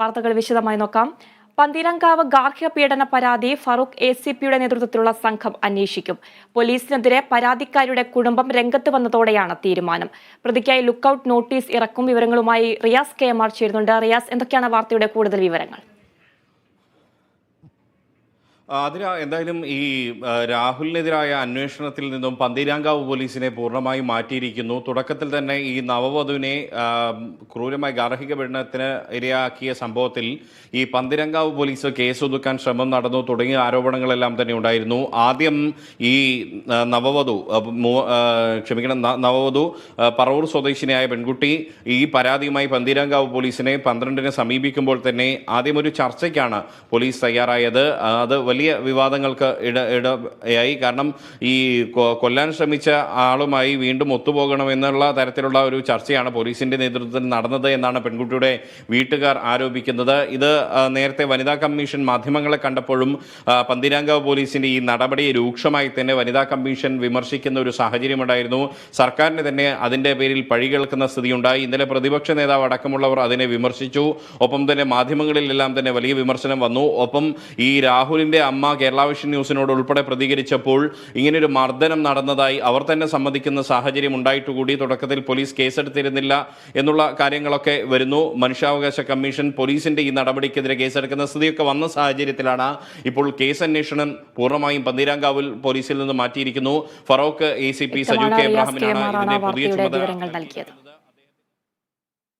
വാർത്തകൾ വിശദമായി നോക്കാം. പന്തീരങ്കാവ് ഗാർഹിക പീഡന പരാതി ഫറൂഖ് എ സി പിയുടെ നേതൃത്വത്തിലുള്ള സംഘം അന്വേഷിക്കും. പോലീസിനെതിരെ പരാതിക്കാരുടെ കുടുംബം രംഗത്ത് വന്നതോടെയാണ് തീരുമാനം. പ്രതിക്കായി ലുക്കൌട്ട് നോട്ടീസ് ഇറക്കും വിവരങ്ങളുമായി റിയാസ് കെ എം ആർ ചേരുന്നുണ്ട്. റിയാസ് എന്തൊക്കെയാണ് വാർത്തയുടെ കൂടുതൽ വിവരങ്ങൾ? അതിന് എന്തായാലും ഈ രാഹുലിനെതിരായ അന്വേഷണത്തിൽ നിന്നും പന്തീരാങ്കാവ് പോലീസിനെ പൂർണമായി മാറ്റിയിരിക്കുന്നു. തുടക്കത്തിൽ തന്നെ ഈ നവവധുവിനെ ക്രൂരമായി ഗാർഹിക പീഡനത്തിന് ഇരയാക്കിയ സംഭവത്തിൽ ഈ പന്തീരാങ്കാവ് പോലീസ് കേസൊതുക്കാൻ ശ്രമം നടന്നു. തുടങ്ങിയ ആരോപണങ്ങളെല്ലാം തന്നെ ഉണ്ടായിരുന്നു. ആദ്യം ഈ നവവധു ക്ഷമിക്കണം നവവധു പറവൂർ സ്വദേശിനിയായ പെൺകുട്ടി ഈ പരാതിയുമായി പന്തീരാങ്കാവ് പോലീസിനെ പന്ത്രണ്ടിന് സമീപിക്കുമ്പോൾ തന്നെ ആദ്യം ഒരു ചർച്ചയ്ക്കാണ് പോലീസ് തയ്യാറായത്. അത് വലിയ വിവാദങ്ങൾക്ക് ഇട ഇടയായി. കാരണം ഈ കൊല്ലാൻ ശ്രമിച്ച ആളുമായി വീണ്ടും ഒത്തുപോകണമെന്നുള്ള തരത്തിലുള്ള ഒരു ചർച്ചയാണ് പോലീസിന്റെ നേതൃത്വത്തിൽ നടന്നത് എന്നാണ് പെൺകുട്ടിയുടെ വീട്ടുകാർ ആരോപിക്കുന്നത്. ഇത് നേരത്തെ വനിതാ കമ്മീഷൻ മാധ്യമങ്ങളെ കണ്ടപ്പോഴും പന്തിരാങ്കാവ് പോലീസിന്റെ ഈ നടപടി രൂക്ഷമായി തന്നെ വനിതാ കമ്മീഷൻ വിമർശിക്കുന്ന ഒരു സാഹചര്യമുണ്ടായിരുന്നു. സർക്കാരിന് തന്നെ അതിന്റെ പേരിൽ പഴി കേൾക്കുന്ന സ്ഥിതിയുണ്ടായി. ഇന്നലെ പ്രതിപക്ഷ നേതാവ് അടക്കമുള്ളവർ അതിനെ വിമർശിച്ചു. ഒപ്പം തന്നെ മാധ്യമങ്ങളിലെല്ലാം തന്നെ വലിയ വിമർശനം വന്നു. ഒപ്പം ഈ രാഹുലിന്റെ അമ്മ കേരള വിഷൻ ന്യൂസിനോട് ഉൾപ്പെടെ പ്രതികരിച്ചപ്പോൾ ഇങ്ങനൊരു മർദ്ദനം നടന്നതായി അവർ തന്നെ സമ്മതിക്കുന്ന സാഹചര്യം ഉണ്ടായിട്ടുകൂടി. തുടക്കത്തിൽ പോലീസ് കേസെടുത്തിരുന്നില്ല എന്നുള്ള കാര്യങ്ങളൊക്കെ വരുന്നു. മനുഷ്യാവകാശ കമ്മീഷൻ പോലീസിന്റെ ഈ നടപടിക്കെതിരെ കേസെടുക്കുന്ന സ്ഥിതിയൊക്കെ വന്ന സാഹചര്യത്തിലാണ് ഇപ്പോൾ കേസ് അന്വേഷണം പൂർണമായും പന്തീരാങ്കാവിൽ പോലീസിൽ നിന്ന് മാറ്റിയിരിക്കുന്നു. Feroke A C P Saju K ആണ് ഇതിന്റെ പുതിയ ചുമതല. നൽകിയത്.